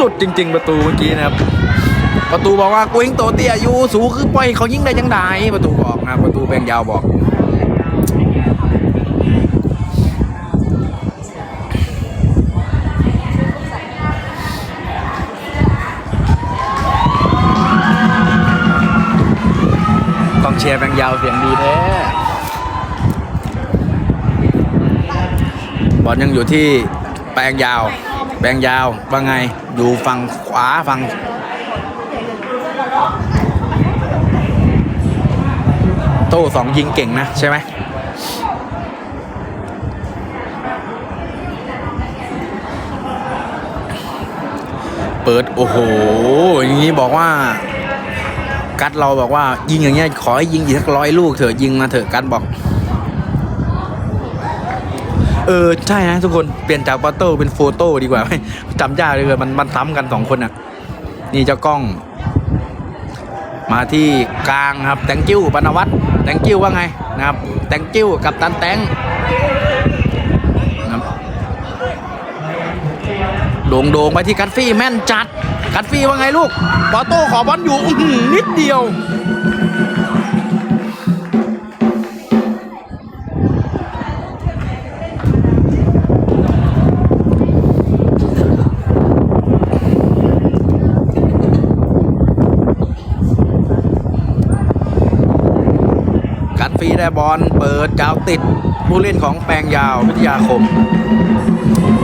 สุดจริง ๆ ประตูเมื่อกี้นะครับ ประตูบอกว่ากูยิงโตเตี้ยอยู่สูคือปล่อยเขายิงได้ยังไงประตูบอกนะประตูแบงยาวบอกกองเชียร์แบงยาวเสียงดีแท้บอลยังอยู่ที่แปลงยาว แปลงยาวว่าไงอยู่ฝั่งขวาฝั่งโต้สองยิงเก่งนะใช่ไหมเปิดโอ้โห อย่างนี้บอกว่า กัดเราบอกว่ายิงอย่างเงี้ยขอให้ยิงอีกสักร้อยลูกเถอะยิงมาเถอะกัดบอก เออ ใช่นะทุกคนเปลี่ยนจากปอโต้เป็นโฟโต้ดีกว่าไหมจำยากเลยมันมันซ้ำกันสองคนอะ นี่เจ้ากล้อง มาที่กลางครับแตงกิ้วปนวัตแตงกิ้วว่าไงนะครับแตงกิ้วกับตันแตงนะครับโด่งโด่งไปที่กัดฟี่แม่นจัด กัดฟี่ว่าไงลูกปอโต้ขอบอลอยู่นิดเดียว ฟรีได้บอลเปิดยาวติดผู้เล่นของแปลงยาววิทยาคม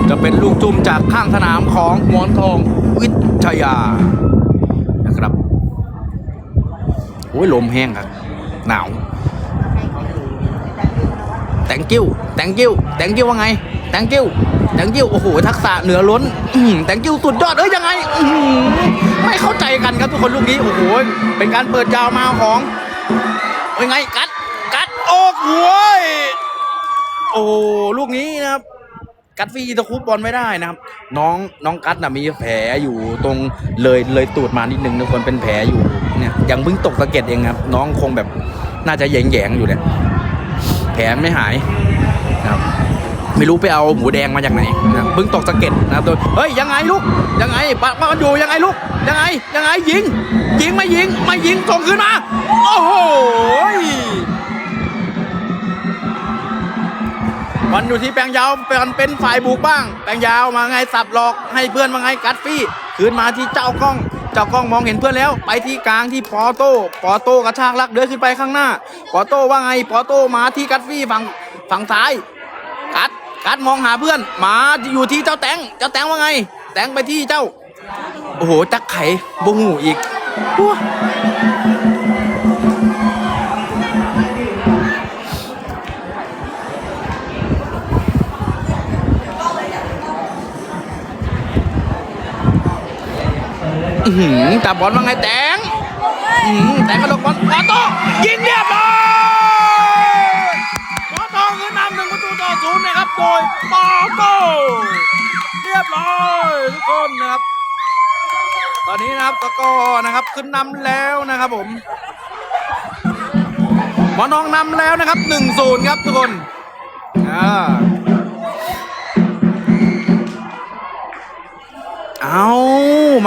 จะเป็นลูกจุ่มจากข้างสนามของมอนทองวิทยานะครับโอ้ยลมแห้งครับหนาวแตงกิ้วแตงกิ้วแตงกิ้วว่าไงแตงกิ้วแตงกิ้วโอ้โหทักษะเหนือล้นอื้อหือแตงกิ้วสุดยอดเอ้ยยังไงไม่เข้าใจกันครับทุกคนลูกนี้โอ้โหเป็นการเปิดยาวมาของเป็นไงกัด โอ้ยโอ้ลูกนี้นะครับ กัดฟรีตะคุบบอลไม่ได้นะครับ น้องน้องกัดน่ะมีแผลอยู่ตรงเลยเลยตูดมานิดนึงทุกคนเป็นแผลอยู่เนี่ยยังเพิ่งตกสะเก็ดเองครับ น้องคงแบบน่าจะแยงแยงอยู่เนี่ยแผลไม่หายนะครับไม่รู้ไปเอาหมูแดงมาจากไหนนะเพิ่งตกสะเก็ดนะตัวเฮ้ยยังไงลูกยังไงปะปะมันอยู่ยังไงลูกยังไงยังไงยิงยิงไม่ยิงไม่ยิงส่งคืนมาโอ้โห บอลอยู่ที่แปลงยาวเป็นเป็นฝ่ายบุกบ้าง แปลงยาวมาไงสับหลอกให้เพื่อนมาไงกัดฟี่คืนมาที่เจ้ากล้อง เจ้ากล้องมองเห็นเพื่อนแล้ว ไปที่กลางที่ปอโต้ปอโต้กระชากลักเดินขึ้นไปข้างหน้า ปอโต้ว่าไงปอโต้มาที่กัดฟี่ฝั่งฝั่งซ้ายกัดกัดมองหาเพื่อนมาอยู่ที่เจ้าแตงเจ้าแตงว่าไง แตงไปที่เจ้า โอ้โหจักไข่บงหูอีก ว้าบอลว่าไงแตงแตงกระโดดบอลปอโต้ยิงเรียบร้อยปอโต้คือนนำหนึ่งประตูต่อศูนย์นะครับ โดยปอโต้เรียบร้อยทุกคนนะครับ ตอนนี้นะครับตะกอนะครับขึ้นนำแล้วนะครับผมหมอนองนำแล้วนะครับหนึ่งศูนย์ครับทุกคนอ่า เอา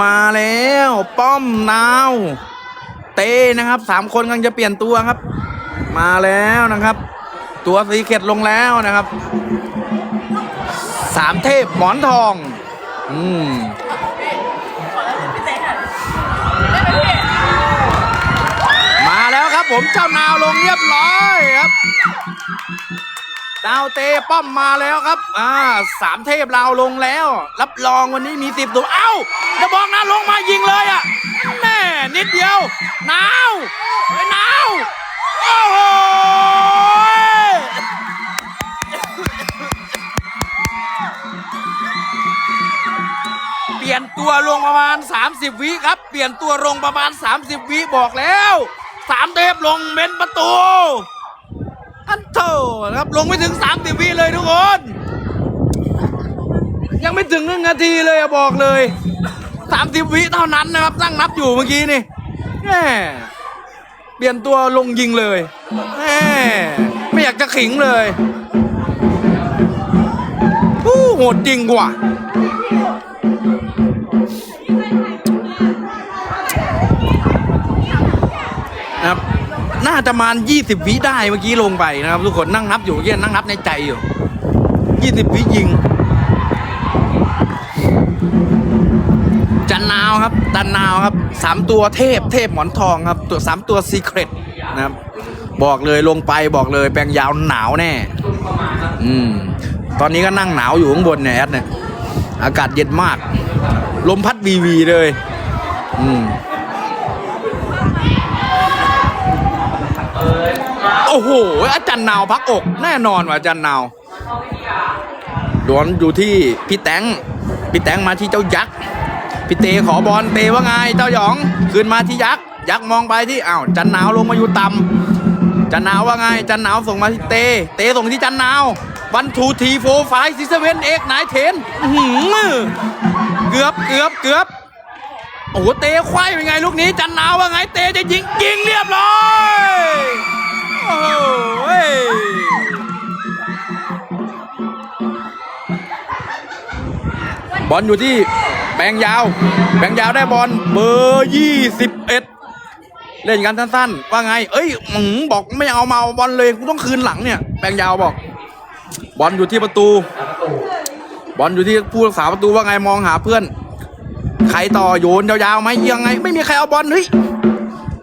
มาแล้ว ป้อมนาว เต้นะครับสามคนกำลังจะเปลี่ยนตัวครับ มาแล้วนะครับ ตัวสีเข็ดลงแล้วนะครับ สามเทพหมอนทอง อืมมาแล้วครับผมเจ้านาวลงเรียบร้อยครับ ดาวเตป้อมมาแล้วครับ อ่าสามเทพลาวลงแล้ว รับรองวันนี้มีสิบตัวเอ้าจะบอกนะลงมายิงเลยอะแน่นิดเดียวหนาวเฮ้ยนาวโอ้โหเปลี่ยนตัวลงประมาณ 30 วิครับ เปลี่ยนตัวลงประมาณ 30 วิบอกแล้วสามเทพลงเม้นประตู อันโตนะครับลงไม่ถึง 30 วิเลยทุกคน ยังไม่ถึงหนึ่งนาทีเลยอบอกเลย 30 วิเท่านั้นนะครับตั้งนับอยู่เมื่อกี้นี่แหมเปลี่ยนตัวลงยิงเลยแหมไม่อยากจะขิงเลยผู้โหดจริงว่าครับะประมาณ20วิได้เมื่อกี้ลงไปนะครับทุกคนนั่งนับอยู่เมื่อกี้นั่งนับในใจอยู่20วิยิง จันนาวครับจันนาวครับสามตัวเทพเทพหมอนทองครับ ตัวสามตัวซีเครตนะครับ บอกเลยลงไปบอกเลยแปลงยาวหนาวแน่ อืม ตอนนี้ก็นั่งหนาวอยู่ข้างบนเนี่ยแอดเนี่ย อากาศเย็นมาก ลมพัดวีวีเลย อืม โอ้โห อาจารย์นาวพักอก แน่นอนว่ะอาจารย์นาวดวนอยู่ที่พี่แตงพี่แตงมาที่เจ้ายักษ์พี่เตขอบอลเตว่าไงเจ้าหยองคืนมาที่ยักษ์ยักษ์มองไปที่อ้าวจันนาวลงมาอยู่ต่ำจันนาวว่าไงจันนาวส่งมาที่เต เตส่งที่จันนาววันทูทีโฟไฟซิสเวนเอกนายเทนหือเกือบเกือบเกือบโอ้โหเตะควายเป็นไงลูกนี้จันนาวว่าไงเตจะยิงยิงเรียบร้อย บอลอยู่ที่แปงยาวแปงยาวได้บอลเบอร์ยี่สิบเอ็ดเล่นกันสั้นๆ ว่าไง เอ้ยหมบอกไม่เอามาเอาบอลเลยกูต้องคืนหลังเนี่ยแปงยาวบอก บอลอยู่ที่ประตู บอลอยู่ที่ผู้รักษาประตูว่าไงมองหาเพื่อน ใครต่อโยนยาวๆไหมยังไง ไม่มีใครเอาบอลเฮ้ย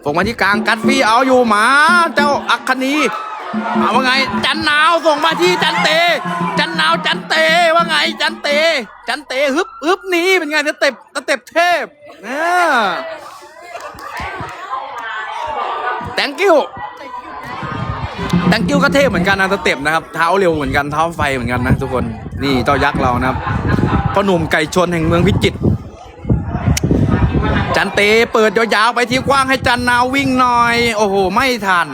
ส่งมาที่กลางกัดฟีเอาอยู่หมา เจ้าอัคคณี เอาว่าไง จันนาวส่งมาที่จันเต จันนาวจันเตว่าไง จันเต จันเตฮึบฮึบหนี้เป็นไงสเต็ปสเต็ปเทพอ่า thank you thank you ก็เทพเหมือนกันนะสเต็ปนะครับ เท้าเร็วเหมือนกันเท้าไฟเหมือนกันนะทุกคนนี่เจ้ายักษ์เรานะครับพ่อหนุ่มไก่ชนแห่งเมืองพิจิตรจันเตเปิดยาวๆไปที่กว้างให้จันนาววิ่งหน่อย โอ้โห ไม่ทัน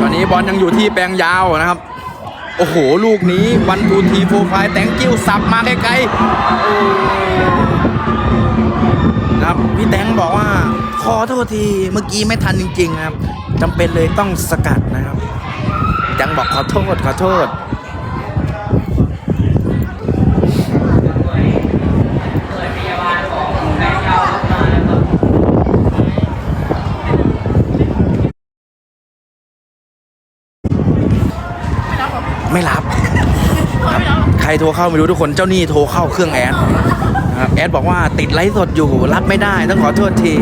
ตอนนี้บอลยังอยู่ที่แปลงยาวนะครับ โอ้โห ลูกนี้วันทูทีโฟไฟแตงกิ้วสับมาไกลๆนะครับพี่แตงบอกว่า ขอโทษทีเมื่อกี้ไม่ทันจริง ๆ ครับจำเป็นเลยต้องสกัดนะครับยังบอกขอโทษขอโทษ ไม่รับครับใคร โทรเข้าไม่รู้ทุกคนเจ้าหนี้โทรเข้าเครื่องแอดนะครับแอดบอกว่าติดไลฟ์สดอยู่รับไม่ได้ต้องขอโทษที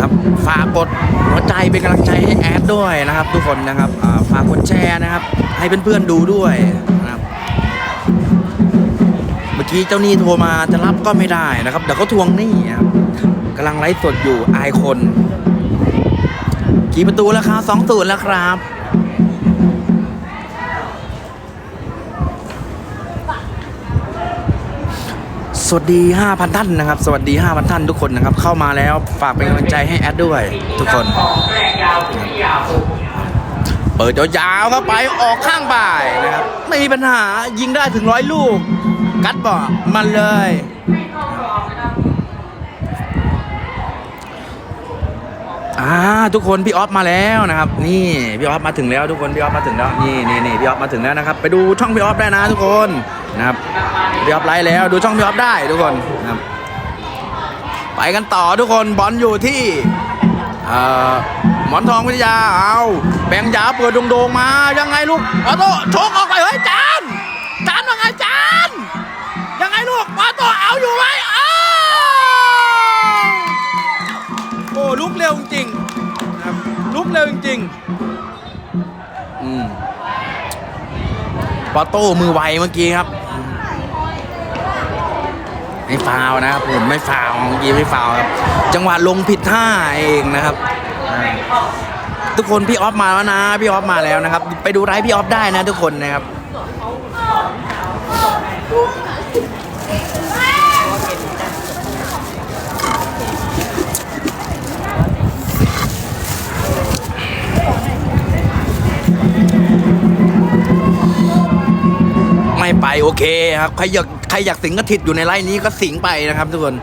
ครับฝากกดหัวใจเป็นกำลังใจให้แอดด้วยนะครับ ทุกคนนะครับฝากกดแชร์นะครับ ให้เพื่อนๆดูด้วยนะครับเมื่อกี้เจ้าหนี้โทรมาจะรับก็ไม่ได้นะครับเดี๋ยวเขาทวงหนี้ครับ กำลังไลฟ์สดอยู่อายคน กี่ประตูแล้วครับสองตูนย์แล้วครับสวัสดี 5,000 ท่านนะครับ สวัสดี 5,000 ท่านทุกคนนะครับ เข้ามาแล้วฝากเป็นกำลังใจให้แอดด้วย ทุกคน เปิดยาวๆเข้าไปออกข้างบ่ายนะครับ ไม่มีปัญหายิงได้ถึงร้อยลูก กัดบอกมันเลย อ่าทุกคนพี่ออฟมาแล้วนะครับ นี่พี่ออฟมาถึงแล้วทุกคนพี่ออฟมาถึงแล้วนี่นี่นี่พี่ออฟมาถึงแล้วนะครับ ไปดูช่องพี่ออฟได้นะทุกคนนะครับพี่ออฟไลฟ์แล้วดูช่องพี่ออฟได้ทุกคนนะครับไปกันต่อทุกคนบอลอยู่ที่เอ่อหมอนทองวิทยาเอาแบงยาเปิดโด่งๆมายังไงลูกออโต้โชกออกไปเฮ้ยจานจานว่าไงจานยังไงลูกออโต้เอาอยู่ไหมอ้า ริงๆอืมปอโต้มือไวเมื่อกี้ครับไม่ฟาวนะครับผมไม่ฟาวเมื่อกี้ไม่ฟาวครับ จังหวะลงผิดท่าเองนะครับทุกคนพี่ออฟมาแล้วนะ พี่ออฟมาแล้วนะครับ ไปดูไลฟ์พี่ออฟได้นะทุกคนนะครับ ให้ไปโอเคครับใครอยากใครอยากสิงกระถิดอยู่ในไร่นี้ก็สิงไปนะครับ ทุกคน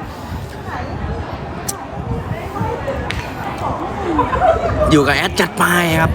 อยู่กับแอดจัดไปครับ